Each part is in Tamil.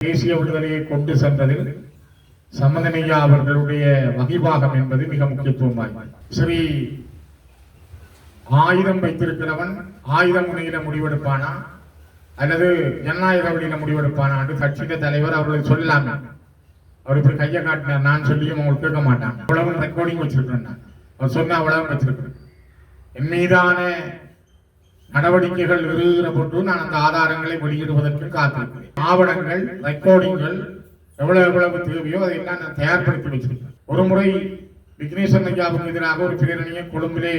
தேசிய விடுதலையை கொண்டு சென்றதில் சம்பந்தனையா அவர்களுடைய வகிபாகம் என்பது மிக முக்கியத்துவம் வாய்ந்தது ஸ்ரீ ஆயுதம் வைத்திருக்கிறவன் ஆயுதம் முனையில முடிவெடுப்பானா? அல்லது ஜனநாயக வழியில முடிவெடுப்பானா என்று கட்சியின் தலைவர் அவர்களுக்கு சொல்லலாம் அவர் இப்படி கையை காட்டினார் நான் சொல்லியும் அவங்களுக்கு கேட்க மாட்டான். அவ்வளவு ரெக்கார்டிங் வச்சிருக்கிறேன் அவர் சொன்ன அவ்வளவு வச்சிருக்கிறேன். என் மீதான நடவடிக்கைகள் இருக்கிற போட்டு நான் அந்த ஆதாரங்களை வெளியிடுவதற்கு காத்திருக்கிறேன். ஆவணங்கள் ரெக்கார்டிங்கள் எவ்வளவு எவ்வளவு தேவையோ அதையெல்லாம் நான் தயார்படுத்தி வச்சிருக்கேன். ஒரு முறை விக்னேஸ்வரன் ஐயாவுக்கு எதிராக ஒரு பிரேரணியை கொழும்பிலே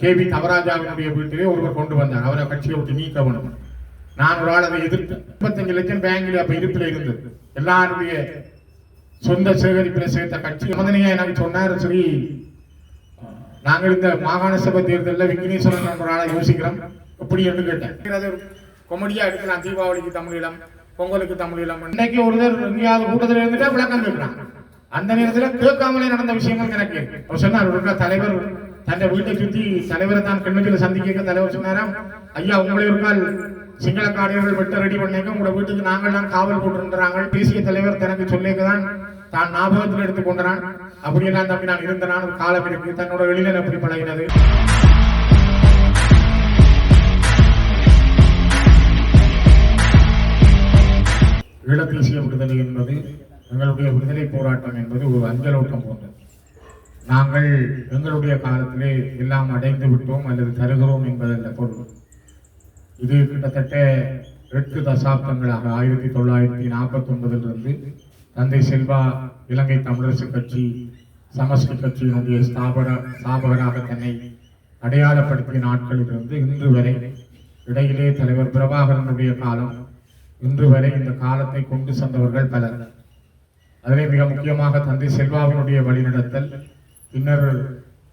கே வி தவராஜாவினுடைய வீட்டிலே ஒருவர் கொண்டு வந்தார். அவரை கட்சியை விட்டு நீக்க வேணும் நான் ஒரு ஆள் அதை எதிர்த்து முப்பத்தஞ்சு லட்சம் பேங்கில் அப்ப இருப்பில் இருந்தது. எல்லாருடைய சொந்த சேகரிப்பில் சேர்த்த கட்சி. மதனையா எனக்கு சொன்னார் சரி நாங்கள் இந்த மாகாண சபை தேர்தலில் விக்னேஸ்வரன் என்ற யோசிக்கிறோம். எப்படி என்று கேட்டேன். அது கொமடியா எடுக்கலாம். தீபாவளிக்கு தமிழீழம் பொங்கலுக்கு தமிழீழம் இன்னைக்கு ஒருத்தர் எங்கேயாவது கூட்டத்தில் இருந்துட்டா விளக்கம் கேட்கிறான் அந்த நேரத்தில் கேட்காமலே நடந்த விஷயங்கள் எனக்கு அவர் சொன்னார் ஒரு தலைவர் தன்னை வீட்டை சுற்றி தலைவரை தான் கண்ணுக்கு சந்திக்க தலைவர் சொன்னாராம் ஐயா உங்களை ஒரு நாள் சிங்கள காடையர்கள் வெட்ட ரெடி பண்ணேங்க. உங்களோட வீட்டுக்கு நாங்கள் தான் காவல் போட்டுன்றாங்க தேசிய தலைவர் தனக்கு சொல்லிக்க தான் தான் ஞாபகத்தில் எடுத்துக்கொண்டான் அப்படியெல்லாம் தம்பி நான் இருந்த நான் காலம் இருக்கு தன்னோட வெளியில எப்படி பழகினது. ஈழத்தேசிய விடுதலை என்பது எங்களுடைய விடுதலை போராட்டம் என்பது ஒரு அஞ்சலோட்டம் போன்றது. நாங்கள் எங்களுடைய காலத்திலே எல்லாம் அடைந்து விட்டோம் அல்லது தருகிறோம் என்பதல்ல பொருள். இது கிட்டத்தட்ட எட்டு தசாப்தங்களாக ஆயிரத்தி தொள்ளாயிரத்தி நாற்பத்தி ஒன்பதிலிருந்து தந்தை செல்வா இலங்கை தமிழரசு கட்சி சமஷ்டி கட்சியினுடைய ஸ்தாபக ஸ்தாபகராக தன்னை அடையாளப்படுத்திய நாட்களிலிருந்து இன்று வரை இடையிலே தலைவர் பிரபாகரனுடைய காலம் இன்று வரை இந்த காலத்தை கொண்டு சென்றவர்கள் பலர். அதிலே மிக முக்கியமாக தந்தை செல்வாவினுடைய வழிநடத்தல் பின்னர்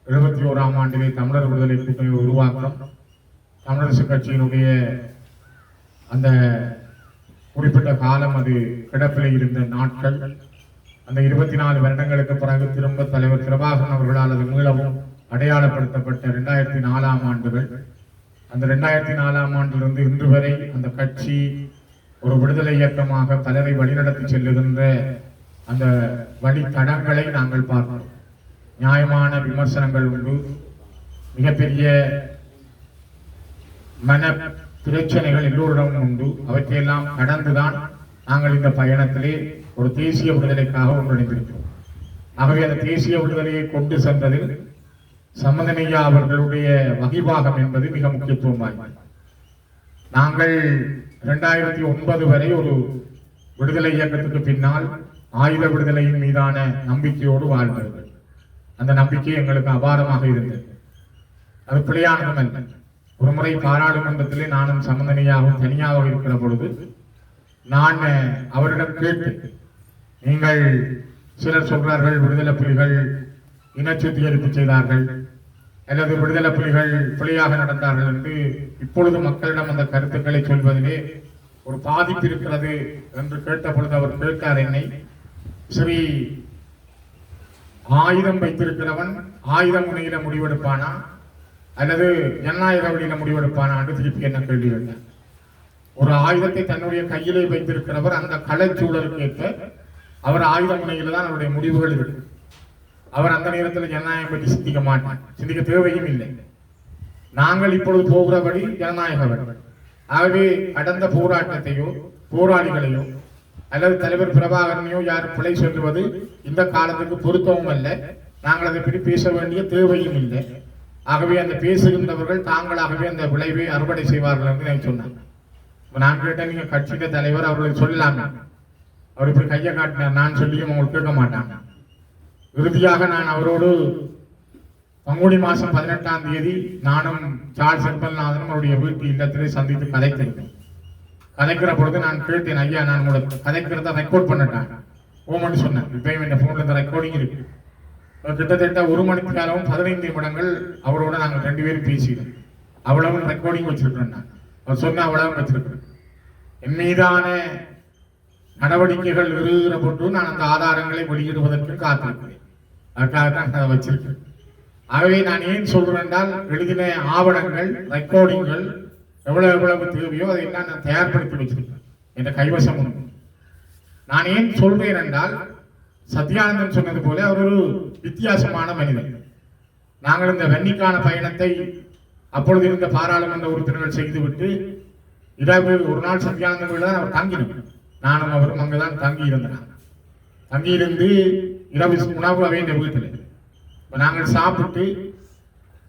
எழுபத்தி ஓராம் ஆண்டிலே தமிழர் விடுதலை கூட்டணி உருவாக்கம் தமிழரசு கட்சியினுடைய அந்த குறிப்பிட்ட காலம் அது கிடப்பில் இருந்த நாட்கள். அந்த இருபத்தி நாலு வருடங்களுக்கு பிறகு திரும்ப தலைவர் பிரபாகரன் அவர்களால் அது மீளவும் அடையாளப்படுத்தப்பட்ட ரெண்டாயிரத்தி நாலாம் ஆண்டுகள். அந்த ரெண்டாயிரத்தி நாலாம் ஆண்டிலிருந்து இன்று வரை அந்த கட்சி ஒரு விடுதலை இயக்கமாக பலரை வழிநடத்தி செல்லுகின்ற அந்த வழித்தடங்களை நாங்கள் பார்க்கிறோம் நியாயமான விமர்சனங்கள் உண்டு. மிகப்பெரிய மன பிரச்சனைகள் எல்லோரிடமும் உண்டு. அவற்றையெல்லாம் கடந்துதான் நாங்கள் இந்த பயணத்திலே ஒரு தேசிய விடுதலைக்காக ஒன்றிணைந்திருக்கிறோம் ஆகவே அந்த தேசிய விடுதலையை கொண்டு சென்றதில் சம்மதனையா அவர்களுடைய வகிபாகம் என்பது மிக முக்கியத்துவம் வாய்ந்தது நாங்கள் இரண்டாயிரத்தி ஒன்பது வரை ஒரு விடுதலை இயக்கத்துக்கு பின்னால் ஆயுத விடுதலையின் மீதான நம்பிக்கையோடு வாழ்ந்தது அந்த நம்பிக்கை எங்களுக்கு அபாரமாக இருந்தது. அது பிழையானதும் அல்ல. ஒரு முறை பாராளுமன்றத்திலே நானும் சம்பந்தனையாகவும் தனியாக இருக்கிற பொழுது நான் அவரிடம் கேட்டு நீங்கள் சிலர் சொல்றார்கள் விடுதலை புலிகள் இன சுத்திகரிப்பு செய்தார்கள் அல்லது விடுதலை புலிகள் புலியாக நடந்தார்கள் என்று இப்பொழுது மக்களிடம் அந்த கருத்துக்களை சொல்வதிலே ஒரு பாதிப்பு இருக்கிறது என்று கேட்ட பொழுது அவர் கேட்டார் என்னை. ஸ்ரீ ஆயுதம் வைத்திருக்கிறவன் ஆயுதம் முனையில முடிவெடுப்பானா? அல்லது ஜனநாயக வழியில முடிவெடுப்பான. ஆண்டு திருப்பி என்ன கேள்வி கேட்டார் ஒரு ஆயுதத்தை தன்னுடைய கையிலே வைத்திருக்கிறவர் அந்த கலைச்சூழலுக்கு ஏற்ப அவர் ஆயுத முனையில் தான் அவருடைய முடிவுகள் இருக்கு. அவர் அந்த நேரத்தில் ஜனநாயகம் பற்றி சிந்திக்க மாட்டார். சிந்திக்க தேவையும் இல்லை. நாங்கள் இப்பொழுது போகிறபடி ஜனநாயக வழி ஆகவே கடந்த போராட்டத்தையோ போராளிகளையோ அல்லது தலைவர் பிரபாகரனையோ யார் பிழை சொல்லுவது இந்த காலத்துக்கு பொருத்தமும் அல்ல. நாங்கள் அதை பற்றி பேச வேண்டிய தேவையும் இல்லை. ஆகவே அந்த பேசுகின்றவர்கள் தாங்களாகவே அந்த விளைவை அறுவடை செய்வார்கள் என்று நான் சொன்னேன். இப்போ நான் கேட்டேன் நீங்கள் கட்சியின் தலைவர் அவர்களுக்கு சொல்லலாமே. அவர் இப்படி கையை காட்டினார் நான் சொல்லியும் அவங்களுக்கு கேட்க மாட்டாங்க. இறுதியாக நான் அவரோடு பங்குனி மாதம் பதினெட்டாம் தேதி நானும் சார்ஸ் செல்பல்நாதனும் அவருடைய வீட்டு இல்லத்திலே சந்தித்து கதைத்திருந்தேன் கதைக்கிற பொழுது நான் கேட்டேன் ஐயா நான் உங்களோட கதைக்கிறத ரெக்கார்ட் பண்ணிட்டேன். ஓமன்னு சொன்னேன். இப்பயும் என் ஃபோனில் இந்த ரெக்கார்டிங் இருக்கு. கிட்டத்தட்ட ஒரு மணி நேரம் பதினைந்து நிமிடங்கள் அவரோட நாங்கள் ரெண்டு பேரும் பேசினோம் அவ்வளவு ரெக்கார்டிங் வச்சிருக்கிறேன் நான் அவர் சொன்ன அவ்வளவு வச்சிருக்கிறேன் என் மீதான நடவடிக்கைகள் இருக்கிற போட்டு நான் அந்த ஆதாரங்களை வெளியிடுவதற்கு காத்திருக்கிறேன். அதுக்காக தான் அதை வச்சிருக்கிறேன். ஆகவே நான் ஏன் சொல்றேன் என்றால் எழுதின ஆவணங்கள் ரெக்கார்டிங்கள் எவ்வளவு எவ்வளவு தேவையோ அதை நான் தயார்படுத்தி வச்சிருக்கேன் என்ற கைவசம் நான் ஏன் சொல்வேன் என்றால் சத்யானந்தன் சொன்னது போல அவர் ஒரு வித்தியாசமான மனிதன். நாங்கள் இந்த வெண்ணிக்கான பயணத்தை அப்பொழுது இருந்த பாராளுமன்ற உறுப்பினர்கள் செய்துவிட்டு இரவு ஒரு நாள் சத்யானந்தன் தான் அவர் தங்கினோம். நானும் அவரும் அங்குதான் தங்கி இருந்தேன் தங்கியிருந்து இரவு உணவு அவைந்த வீட்டில். இப்போ நாங்கள் சாப்பிட்டு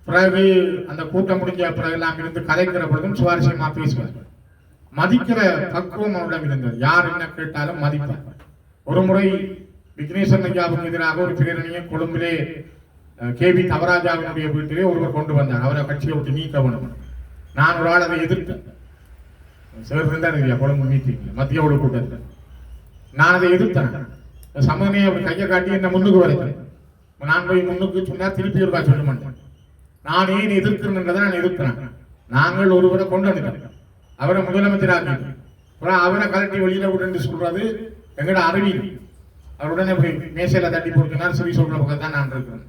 பிறகு அந்த கூட்டம் முடிஞ்ச பிறகு நாங்கள் இருந்து கதைக்கிற பொழுதும் சுவாரஸ்யமாக பேசுவார் மதிக்கிற பக்குவம் அவரிடம் இருந்தது. யார் என்ன கேட்டாலும் மதிப்பார். ஒரு முறை விக்னேஸ்வரன் ஐயாவுக்கு எதிராக ஒரு பிரேரணியை கொழும்பிலே கே வி தவராஜாவினுடைய வீட்டிலே ஒருவர் கொண்டு வந்தார். அவரை கட்சியை விட்டு நீக்க வேணும் நான் ஒரு ஆள் அதை எதிர்த்தேன். சார் இருந்தார் இல்லையா கொழும்பு மீட்டிங் மத்திய ஒழு கூட்டத்தில். நான் அதை எதிர்த்தேன். சமதனையை அவர் கையை காட்டி என்னை முன்னுக்கு வரைத்தேன் நான் போய் முன்னுக்கு சொன்னால் திருப்பி ஒருக்கா சொல்ல மாட்டேன் நான் ஏன் எதிர்க்கிறேன்றதை நான் எதிர்க்கிறேன். நாங்கள் ஒருவரை கொண்டு வந்துட்டோம். அவரை முதலமைச்சராக அப்புறம் அவரை கலட்டி வெளியில விட்டு சொல்றது எங்கட அறிவியல் அவருடனே போய் மேசையில் தட்டி போட்டுனார். சொல்லி சொல்ற பக்கம் தான் நான் இருக்கிறேன்.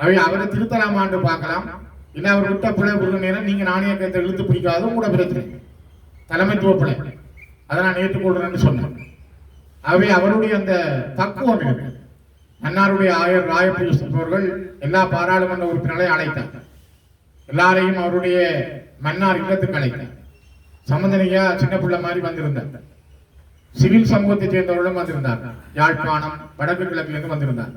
அவை அவரை திருத்தலாமான்னு பார்க்கலாம். இல்லை அவர் விட்ட பிழை விடுற நேரம் நீங்க நாணயக்கத்தை இழுத்து பிடிக்காத கூட பிரச்சனை. தலைமைத்துவ பிழை. அதை நான் ஏற்றுக்கொள்றேன்னு சொன்னேன். ஆகவே அவருடைய அந்த தக்குவம் இருக்கு அன்னாருடைய ஆயர் ராயபுரி அவர்கள் எல்லா பாராளுமன்ற உறுப்பினர்களையும் அழைத்தார். எல்லாரையும் அவருடைய மன்னார் இல்லத்துக்கு அழைத்தார். சம்பந்தனையா சின்ன பிள்ளை மாதிரி வந்திருந்தார். சிவில் சமூகத்தை சேர்ந்தவர்களும் வந்திருந்தார். யாழ்ப்பாணம் வடக்கு கிழக்கிலிருந்து வந்திருந்தார்.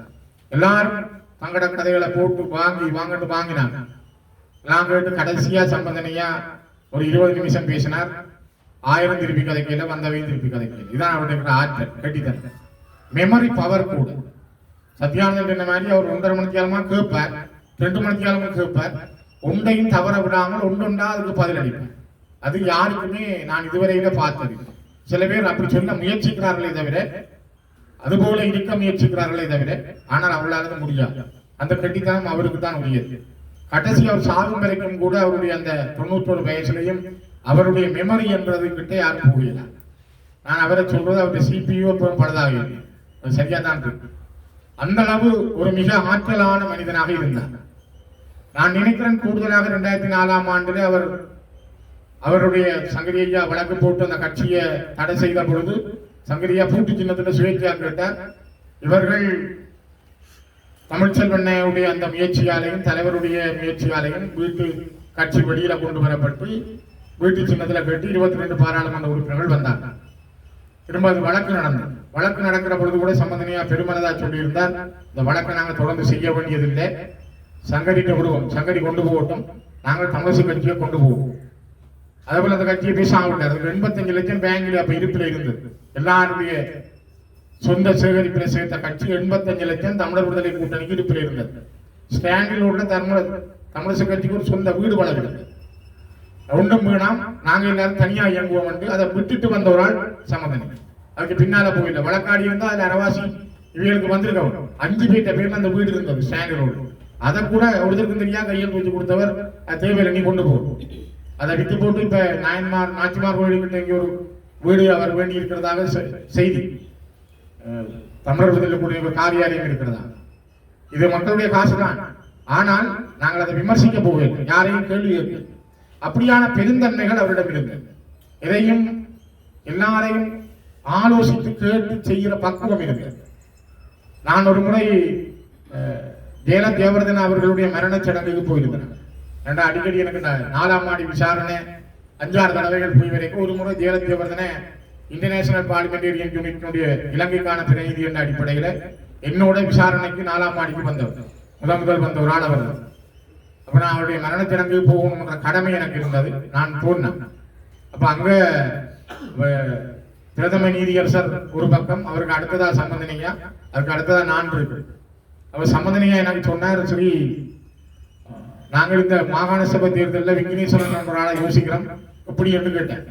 எல்லாரும் தங்கட கதைகளை போட்டு வாங்கி வாங்கிட்டு வாங்கினாங்க. எல்லாம் கேட்டு கடைசியா சம்பந்தனையா ஒரு இருபது நிமிஷம் பேசினார். ஆயிரம் திருப்பி கதைக்கையில வந்தவையும் திருப்பி கதைக்கையில் இதான் அவருடைய ஆற்றல் கட்டித்தரேன் மெமரி பவர் கூட. சத்யானந்தன் என்ன மாதிரி அவர் ஒன்றரை மணிக்காலமா கேட்பார். ரெண்டு மணிக்காலமா கேட்பார். ஒன்றையும் தவற விடாமல் ஒன்றொண்டா அதுக்கு பதிலளிப்பார். அது யாருக்குமே நான் இதுவரையில பார்த்தது சில பேர் அப்படி சொல்ல முயற்சிக்கிறார்களே தவிர அதுபோல இருக்க முயற்சிக்கிறார்களே தவிர ஆனால் அவளால் முடியாது. அந்த கட்டித்தனம் அவருக்கு தான் உரியது. கடைசி அவர் சாகும் வரைக்கும் கூட அவருடைய அந்த தொண்ணூற்றொரு வயசுலையும் அவருடைய மெமரி என்றது கிட்ட யாரும் புரியல நான் அவரை சொல்றது அவருடைய சிபியு அப்புறம் பலதாக அது சரியா தான் இருக்கு. அந்த அளவு ஒரு மிக ஆற்றலான மனிதனாக இருந்தார். நான் நினைக்கிறேன் கூடுதலாக இரண்டாயிரத்தி நாலாம் ஆண்டுல அவர் அவருடைய சங்கரியா வழக்கு போட்டு அந்த கட்சியை தடை செய்த பொழுது சங்கரியா பூட்டு சின்னத்துல சுயேட்சையா கேட்டார். இவர்கள் தமிழ்ச்செல்வண்ணையுடைய அந்த முயற்சியாலையும் தலைவருடைய முயற்சியாலையும் வீட்டு கட்சி வெளியில கொண்டு வரப்பட்டு வீட்டு சின்னத்துல கேட்டு இருபத்தி ரெண்டு பாராளுமன்ற உறுப்பினர்கள் வந்தாங்க. திரும்ப அது வழக்கு நடந்தது. வழக்கு நடக்கிற பொழுது கூட சம்பந்தனையா பெருமனதா சொல்லியிருந்தார். இந்த வழக்கை நாங்கள் தொடர்ந்து செய்ய வேண்டியதில்லை. சங்கரிட்ட விடுவோம். சங்கரி கொண்டு போகட்டும். நாங்கள் தமிழசு கட்சியை கொண்டு போவோம். அதேபோல அந்த கட்சியை பேச அதுக்கு எண்பத்தஞ்சு லட்சம் பேங்க்ல அப்ப இருப்பில் இருந்தது எல்லாருடைய சொந்த சேகரிப்பில் சேர்த்த கட்சி எண்பத்தஞ்சு லட்சம் தமிழர் விடுதலை கூட்டணிக்கு இருப்பில் இருந்தது. ஸ்டாண்டில் உள்ள தமிழர் தமிழக கட்சிக்கு ஒரு சொந்த வீடு வளர்கிறது ஒன்றும் வேணாம் நாங்க எல்லாரும் தனியா இயங்குவோம் என்று அதை விட்டுட்டு வந்த ஒரு ஆள் சமதனி. அதுக்கு பின்னால போயில வழக்காடி வந்து அதுல அரவாசி இவங்களுக்கு வந்திருக்கவர் அஞ்சு பேர்ட்ட பேர்ல அந்த வீடு இருந்தது ஸ்டாண்ட் ரோடு அதை கூட ஒருத்தருக்கும் தெரியா கையில் வச்சு கொடுத்தவர் தேவையில்லை நீ கொண்டு போகும் அதை வித்து போட்டு இப்ப நாயன்மார் நாச்சிமார் கோயிலுக்கிட்ட இங்கே ஒரு வீடு அவர் வேண்டி இருக்கிறதாக செ- செய்தி. தமிழர்கள் தமிழர் ஒரு காரியாலயம் இருக்கிறதா? இது மக்களுடைய காசு தான் ஆனால் நாங்கள் அதை விமர்சிக்க போகவில்லை யாரையும் கேள்வி கேட்க அப்படியான பெருந்தன்மைகள் அவரிடம் இருந்தது எதையும் எல்லாரையும் ஆலோசித்து கேட்டு செய்கிற பக்குவம் இருந்தது நான் ஒரு முறை அஹ், ஜெயல தேவர்தன் அவர்களுடைய மரணச் சடங்குக்கு போயிருந்தேன் ஏன்டா அடிக்கடி எனக்கு இந்த நாலாம் மாடி விசாரணை அஞ்சாறு தடவைகள் போய் வரைக்கும் ஒரு முறை ஜெயல தேவர்தனை இன்டர்நேஷனல் பார்லிமெண்டேரியன் யூனிட்டினுடைய இலங்கைக்கான பிரதிநிதி என்ற அடிப்படையில் என்னோட விசாரணைக்கு நாலாம் மாடிக்கு வந்தவர் முதல் முதல் வந்த ஒரு ஆள் அவர். அப்ப நான் அவருடைய மரண சடங்கு போகணுன்ற கடமை எனக்கு இருந்தது. நான் போனேன். அப்ப அங்க வ- பிரதம நீதியரசர் ஒரு பக்கம் அவருக்கு அடுத்ததா சம்பந்தனையா அதுக்கு அடுத்ததா நான் இருக்கு. அவர் சம்பந்தனையா எனக்கு சொன்னார் சரி நாங்கள் இந்த மாகாண சபை தேர்தலில் விக்னேஸ்வரன் என்ற ஒரு ஆளை யோசிக்கிறோம். எப்படி என்று கேட்டேன்.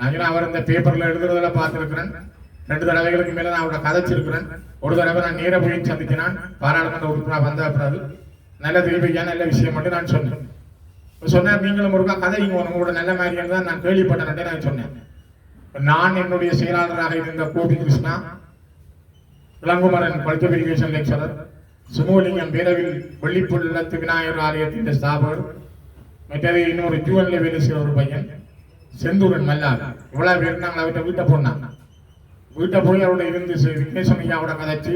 நாங்களும் அவர் இந்த பேப்பரில் எழுதுறதுல பார்த்துருக்கிறேன். ரெண்டு தடவைகளுக்கு மேலே நான் அவரை கதைச்சிருக்கிறேன். ஒரு தடவை நான் நேர போய் சந்திச்சினான் பாராளுமன்ற உறுப்பினர் வந்த பிறகு நல்ல தெய்வீயா நல்ல விஷயம் மட்டும் நான் சொன்னேன். சொன்னேன் நீங்களும் ஒருக்கா கதை உங்களோட நல்ல மாதிரியான தான் நான் கேள்விப்பட்டேன் நான் சொன்னேன். நான் என்னுடைய செயலாளராக இருந்த கோபி கிருஷ்ணா இளங்குமரன் படித்த எஜுகேஷன் லெக்சரர் சுமூலிங்கம் பேரவில் வெள்ளிப்புள்ளத்து விநாயகர் ஆலயத்தின் ஸ்தாபகர் மற்றது இன்னொரு ஜூவன்ல வேலை செய்கிற ஒரு பையன் செந்தூரன் மல்லார். இவ்வளவு பேர் நாங்கள் அவர்கிட்ட வீட்டை போனாங்க. வீட்டை போய் அவரோட இருந்து சே- விக்னேஸ்வரன் ஐயாவோட கதைச்சு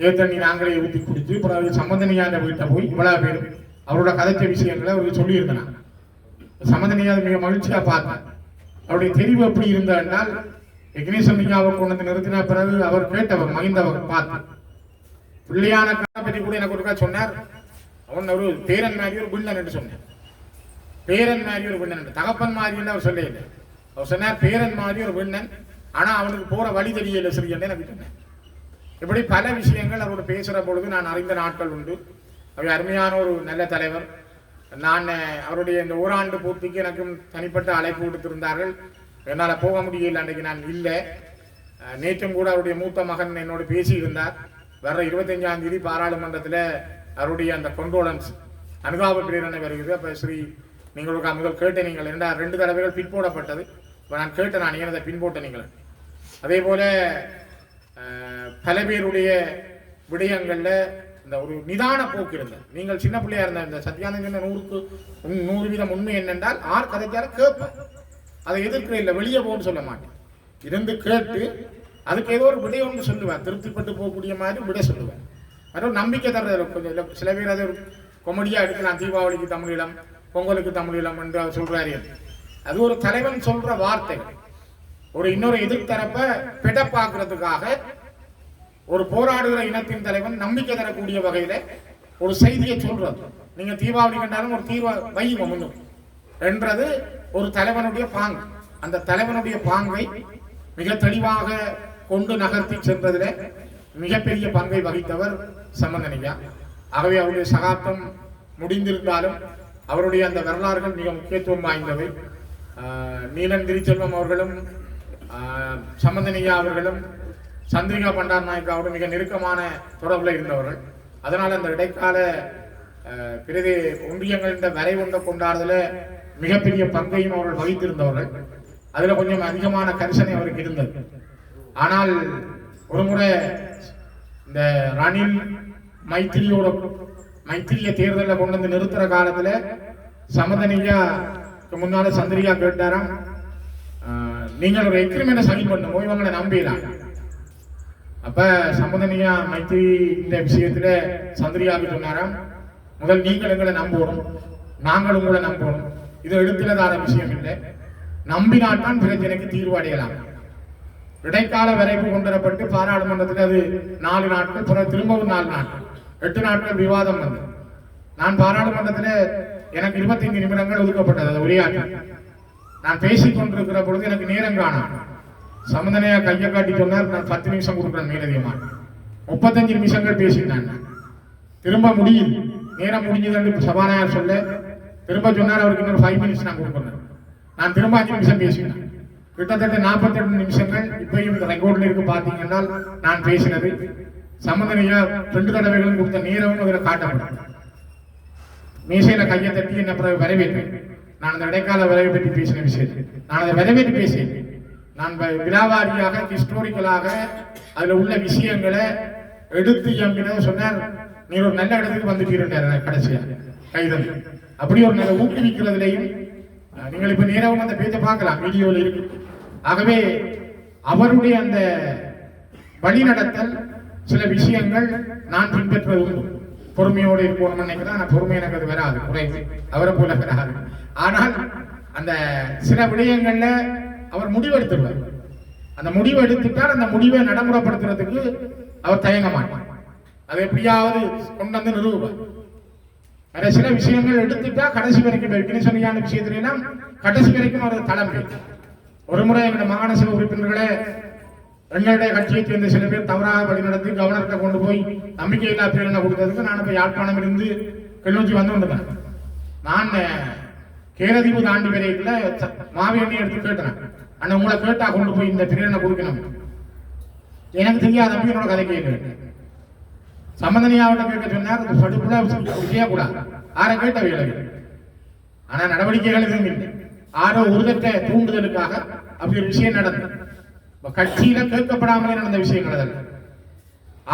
ஏத்தண்ணி நாங்களே ஊற்றி குடிச்சு அப்புறம் சம்பந்தனியான வீட்டை போய் இவ்வளவு பேர் அவரோட கதைச்ச விஷயங்களை அவருக்கு சொல்லியிருந்தேன் சம்பந்தனியா மிக மகிழ்ச்சியாக பார்த்தேன் அவருடைய தெரிவு எப்படி இருந்தால் விக்னேஸ்வரன் ஐயாவை கொண்டு வந்து நிறுத்தின பிறகு அவர் கேட்டவர் மகிந்தவர் பார்த்தேன் பிள்ளையான கதை பற்றி கூட எனக்கு ஒருக்கா சொன்னார். அவன் ஒரு பேரன் மாதிரி ஒரு வில்லன் என்று சொன்னார். பேரன் மாதிரி ஒரு விண்ணன் தகப்பன் மாதிரின்னு அவர் சொல்லல அவர் சொன்னார் பேரன் மாதிரி ஒரு விண்ணன் ஆனால் அவனுக்கு போகிற வழி தெரியல சொல்லி எனக்கு சொன்னேன் இப்படி பல விஷயங்கள் அவரோட பேசுகிற பொழுது நான் அறிந்த நாட்கள் உண்டு. அவர் அருமையான ஒரு நல்ல தலைவர். நான் அவருடைய இந்த ஓராண்டு பூர்த்திக்கு எனக்கும் தனிப்பட்ட அழைப்பு கொடுத்திருந்தார்கள் என்னால் போக முடியல அன்றைக்கு நான் இல்லை. நேற்றும் கூட அவருடைய மூத்த மகன் என்னோடு பேசியிருந்தார். வர இருபத்தஞ்சாம் தேதி பாராளுமன்றத்தில் அவருடைய அந்த கொண்டோலன்ஸ் அனுதாப பிரேரணை வருகிறது. அப்போ ஸ்ரீ நீங்கள் அமுதல் கேட்ட நீங்கள் ரெண்டா ரெண்டு தடவைகள் பின்போடப்பட்டது இப்போ நான் கேட்டேன் நான் ஏன் அதை பின்போட்ட நீங்கள்? அதே போல பல பேருடைய விடயங்களில் இந்த ஒரு நிதான போக்கு இருந்தது. நீங்கள் சின்ன பிள்ளையா இருந்த இந்த சத்யானந்த நூறுக்கு நூறு வீதம் உண்மை என்னென்றால் ஆர் கதைச்சாலும் கேட்பேன் அதை எதிர்க்கிற இல்லை வெளியே போன்னு சொல்ல மாட்டேன். இருந்து கேட்டு அதுக்கு ஏதோ ஒரு விடை ஒன்று சொல்லுவேன். திருப்திப்பட்டு போகக்கூடிய மாதிரி விடை சொல்லுவேன். அதுவும் நம்பிக்கை தர்றது. கொஞ்சம் சில பேர் அதை கொமெடியாக எடுக்கலாம். தீபாவளிக்கு தமிழீழம் பொங்கலுக்கு தமிழீழம் என்று அவர் சொல்றாரு அது ஒரு தலைவன் சொல்ற வார்த்தை. ஒரு இன்னொரு எதிர்த்தரப்பை பெடப்பாக்குறதுக்காக ஒரு போராடுகிற இனத்தின் தலைவன் நம்பிக்கை தரக்கூடிய வகையில ஒரு செய்தியை சொல்றது. நீங்க தீபாவளி கண்டாலும் ஒரு தீர்வ வையும் முன்னும் என்றது ஒரு தலைவனுடைய பாங்கு. அந்த தலைவனுடைய பாங்கை மிக தெளிவாக கொண்டு நகர்த்தி சென்றதில் மிகப்பெரிய பங்கை வகித்தவர் சம்பந்தனையா ஆகவே அவருடைய சகாப்தம் முடிந்திருந்தாலும் அவருடைய அந்த வரலாறுகள் மிக முக்கியத்துவம் வாய்ந்தவை. நீலன் திருச்செல்வம் அவர்களும் ஆஹ் சம்பந்தனியா அவர்களும் சந்திரிகா பண்டார் நாயக்காவோடு மிக நெருக்கமான தொடர்பில் இருந்தவர்கள். அதனால் அந்த இடைக்கால பிறகு ஒன்றியங்கள் இந்த வரை கொண்ட கொண்டாடுதல மிகப்பெரிய பங்கையும் அவர்கள் வகித்திருந்தவர்கள். அதில் கொஞ்சம் அதிகமான கரிசனை அவருக்கு இருந்தது. ஆனால் ஒரு முறை இந்த ரணில் மைத்திரியோட மைத்திரிய தேர்தலில் கொண்டு வந்து நிறுத்துற காலத்தில் சமதனியா முன்னால சந்திரிகா கேட்டாராம் நீங்கள் ஒரு எக்ரிமெண்ட் சைன் பண்ணுங்க இவங்களை நம்பிடலாம் அப்ப சம்பந்தனியா மைத்திரி இந்த விஷயத்துல சந்திரியாவுக்கு சொன்னாராம் முதல் நீங்கள் எங்களை நம்பணும் நாங்கள் உங்களை நம்பணும் இது எழுத்துலதான விஷயம் இல்லை. நம்பினால்தான் பிரச்சனைக்கு தீர்வு அடையலாம். இடைக்கால வரைப்பு கொண்டு வரப்பட்டு பாராளுமன்றத்தில் அது நாலு நாட்கள் பிறகு திரும்பவும் நாலு நாட்கள். எட்டு நாட்கள் விவாதம் வந்து நான் பாராளுமன்றத்தில் எனக்கு இருபத்தைந்து நிமிடங்கள் ஒதுக்கப்பட்டது அது உரையாற்றி நான் பேசிக் கொண்டிருக்கிற பொழுது எனக்கு நேரம் காணும் சம்பந்தனையா கையை காட்டி சொன்னார் நான் பத்து நிமிஷம் கொடுக்குறேன் மேலதிகமா முப்பத்தஞ்சு நிமிஷங்கள் பேசினான் திரும்ப முடியும் நேரம் முடிஞ்சதுன்னு சபாநாயகர் சொல்ல திரும்ப சொன்னார் அவருக்கு இன்னொரு ஃபைவ் மினிட்ஸ் நான் கொடுக்குறேன் நான் திரும்ப அஞ்சு நிமிஷம் பேசினேன் கிட்டத்தட்ட நாற்பத்தெட்டு நிமிஷங்கள் இப்பயும் இந்த ரெக்கார்டில் இருக்கு பார்த்தீங்கன்னா நான் பேசினது. சம்பந்தனையா ரெண்டு தடவைகளும் கொடுத்த நீரவும் அதில் காட்டப்படும். மீசையில கையை தட்டி என்ன பிறகு வரவேற்றேன். நான் அந்த இடைக்கால விரைவை பற்றி பேசின விஷயத்தை நான் அதை வரவேற்று பேசினேன். நான் விழாவாரியாக விலாவாரியாக ஹிஸ்டோரிக்கலாக அதில் உள்ள விஷயங்களை எடுத்து என்கிறத சொன்னார் நீ ஒரு நல்ல இடத்துக்கு வந்துட்டீர்கள் கடைசியாக கைதல் அப்படி ஒரு நல்ல ஊக்குவிக்கிறதுலையும் நீங்கள் இப்ப நேராகவும் அந்த பேச்சை பார்க்கலாம் வீடியோவில் இருக்கு. ஆகவே அவருடைய அந்த வழிநடத்தல் சில விஷயங்கள் நான் பின்பற்றுவது உண்டு பொறுமையோடு இருக்கணும்னு நினைக்கிறேன் ஆனால் பொறுமை எனக்கு அது வராது குறைவு. அவரை போல வராது. ஆனால் அந்த சில விடயங்கள்ல அவர் முடிவெடுத்துருவார். அந்த முடிவு எடுத்துட்டால் அந்த முடிவை நடைமுறைப்படுத்துறதுக்கு அவர் தயங்க மாட்டார். அதை எப்படியாவது கொண்டு வந்து நிறுவுவார். வேற சில விஷயங்கள் எடுத்துட்டா கடைசி வரைக்கும் விக்னேஸ்வரியான விஷயத்துல எல்லாம் கடைசி வரைக்கும் அவர் தலைமை ஒரு முறை எங்களுடைய மாகாண சபை உறுப்பினர்களே எங்களுடைய கட்சியை சேர்ந்த சில பேர் தவறாக வழிநடத்தி கவர்னர்கிட்ட கொண்டு போய் நம்பிக்கையில்லா பிரேரணை கொடுத்ததுக்கு நான் இப்போ யாழ்ப்பாணம் இருந்து கிளிநொச்சி வந்து கொண்டிருந்தேன் நான் அஹ், தாண்டி வரைக்குள்ள மாவியண்ணி எடுத்து கேட்டேன். அண்ணன் உங்களை கேட்டா கொண்டு போய் இந்த பிரேரணை கொடுக்கணும். எனக்கு தெரியாத தம்பி என்னோட கதை கேட்டு சம்பந்தனியாவிட்ட கேட்க சொன்னார் அது செய்யக்கூடாது ஆரை கேட்ட வேலை ஆனா நடவடிக்கைகள் எதுவும் இல்லை. ஆரோ உருதற்ற தூண்டுதலுக்காக அப்படி ஒரு விஷயம் நடந்தது. கட்சியில கேட்கப்படாமலே நடந்த விஷயங்கள் அதல்ல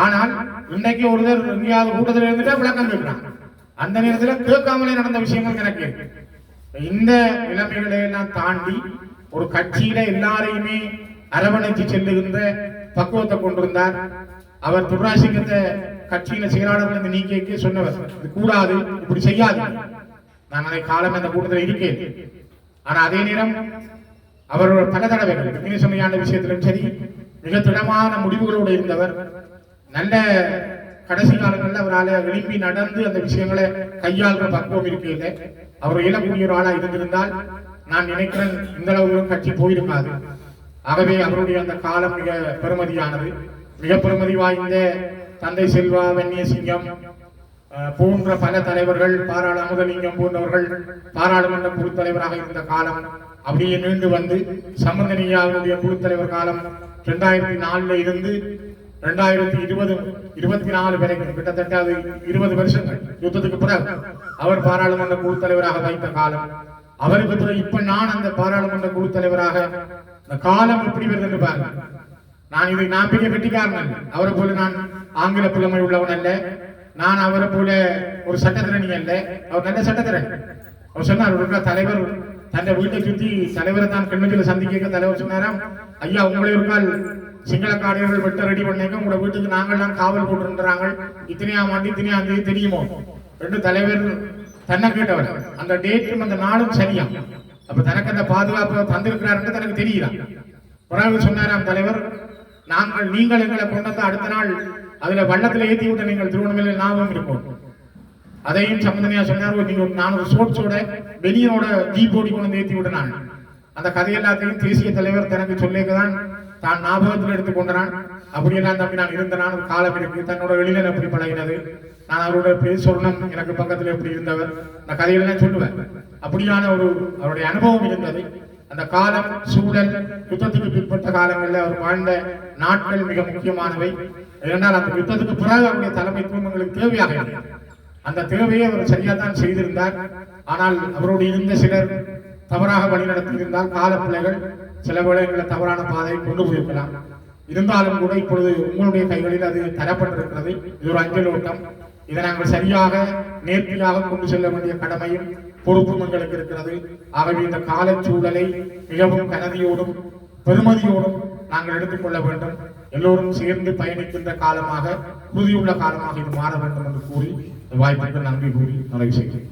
ஆனால் இன்றைக்கு ஒருத்தர் எங்கேயாவது கூட்டத்தில் இருந்துட்டா விளக்கம் கேட்கிறான். அந்த நேரத்துல கேட்காமலே நடந்த விஷயங்கள் எனக்கு இந்த நிலைமைகளை எல்லாம் தாண்டி ஒரு கட்சியில எல்லாரையுமே அரவணைத்து செல்லுகின்ற பக்குவத்தை கொண்டிருந்தார் அவர் துர்ராசிங்கத்தை கட்சியில செயலாளர்கள் இருந்து நீக்கி சொன்னவர். இது கூடாது இப்படி செய்யாது. நான் அதை காலம் அந்த கூட்டத்தில் இருக்கேன். ஆனா அதே நேரம் அவர் பல தடவைகள் விக்னேஸ்வரியான விஷயத்திலும் சரி மிக திடமான முடிவுகளோடு இருந்தவர். நல்ல கடைசி காலங்களில் அவரால் விரும்பி நடந்து அந்த விஷயங்களை கையாளுற பக்குவம் இருக்கையில் அவர் இயலக்கூடிய ஒரு ஆளா இருந்திருந்தால் நான் நினைக்கிறேன் இந்த அளவு கட்சி போயிருக்காது. ஆகவே அவருடைய அந்த காலம் மிக பெருமதியானது. மிக பெருமதி வாய்ந்த தந்தை செல்வா வெண்ணியசிங்கம் போன்ற பல தலைவர்கள் பாராள அமுதலிங்கம் போன்றவர்கள் பாராளுமன்ற குழு தலைவராக இருந்த காலம் அப்படியே நீண்டு வந்து சம்பந்தனியாவுடைய குழு தலைவர் காலம் ரெண்டாயிரத்தி நாலுல இருந்து ரெண்டாயிரத்தி இருபது இருபத்தி நாலு வரைக்கும் கிட்டத்தட்ட அது இருபது வருஷங்கள் யுத்தத்துக்கு பிறகு அவர் பாராளுமன்ற குழு தலைவராக வைத்த காலம். அவருக்கு பிறகு இப்ப நான் அந்த பாராளுமன்ற குழு தலைவராக இந்த காலம் எப்படி வருதுன்னு பாருங்க. நான் இதை நான் பெரிய வெட்டிக்காரன் அவரை போல நான் ஆங்கில புலமை உள்ளவன் அல்ல. நான் அவரை போல ஒரு சட்டத்திரணி அல்ல அவர் நல்ல சட்டத்திறன் அவர் சொன்னார் ஒரு தலைவர் தன்னை வீட்டை சுத்தி தலைவரை தான் கண்ணுக்கு சந்திக்க தலைவர் சொன்னாராம். ஐயா உங்களை ஒரு நாள் சிங்கள காடையர்கள் வெட்ட ரெடி பண்ணேங்க. உங்களோட வீட்டுக்கு நாங்கள்லாம் காவல் போட்டுருந்தாங்க இத்தனையாம் ஆண்டு இத்தனையாம் தேதி தெரியுமோ? ரெண்டு தலைவர் தன்னை கேட்டவர். அந்த டேட்டும் அந்த நாளும் சரியா அப்ப தனக்கு அந்த பாதுகாப்பு தந்திருக்கிறாருன்னு தனக்கு தெரியல பிறகு சொன்னாராம் தலைவர் நாங்கள் நீங்கள் எங்களை கொண்டு அடுத்த நாள்? அதுல வள்ளத்துல ஏத்தி விட்ட நீங்கள் திருவண்ணாமலையில் ஞாபகம் இருக்கும் அதையும் சம்பந்தனையா சொன்னார் நீங்க நான் ஒரு சோட்ஸோட வெளியோட ஜீப் ஓடி கொண்டு வந்து ஏத்தி விட்ட நான் அந்த கதையெல்லாத்தையும் தேசிய தலைவர் தனக்கு சொல்லிக்கதான் தான் ஞாபகத்தில் எடுத்துக்கொண்டான் அப்படியெல்லாம் தம்பி நான் இருந்த நான் காலம் எனக்கு தன்னோட வெளியில எப்படி பழகினது. நான் அவரோட பேர் சொல்லணும் எனக்கு பக்கத்துல எப்படி இருந்தவர். அந்த கதையெல்லாம் சொல்லுவேன். அப்படியான ஒரு அவருடைய அனுபவம் இருந்தது. அந்த காலம் சூழல் யுத்தத்துக்கு பிற்பட்ட காலங்களில் அவர் வாழ்ந்த நாட்கள் மிக முக்கியமானவை. ஏனால் அந்த யுத்தத்துக்கு பிறகு அவருடைய தலைமைத்துவம் எங்களுக்கு தேவையாக அந்த தேவையை அவர் சரியா தான் செய்திருந்தார். ஆனால் அவரோடு இருந்த சிலர் தவறாக வழிநடத்தியிருந்தால் கால பிள்ளைகள் சில வேளைகளை தவறான பாதையை கொண்டு போயிருக்கலாம். இருந்தாலும் கூட இப்பொழுது உங்களுடைய கைகளில் அது தரப்பட்டிருக்கிறது. இது ஒரு அஞ்சல் ஓட்டம் இதை நாங்கள் சரியாக நேர்த்தியாக கொண்டு செல்ல வேண்டிய கடமையும் பொறுப்பும் எங்களுக்கு இருக்கிறது. ஆகவே இந்த காலச்சூழலை மிகவும் கனதியோடும் பெருமதியோடும் நாங்கள் எடுத்துக்கொள்ள வேண்டும். எல்லோரும் சேர்ந்து பயணிக்கின்ற காலமாக உறுதியுள்ள காலமாக இது மாற வேண்டும் என்று கூறி இந்த நன்றி கூறி நிறைவு செய்கிறேன்.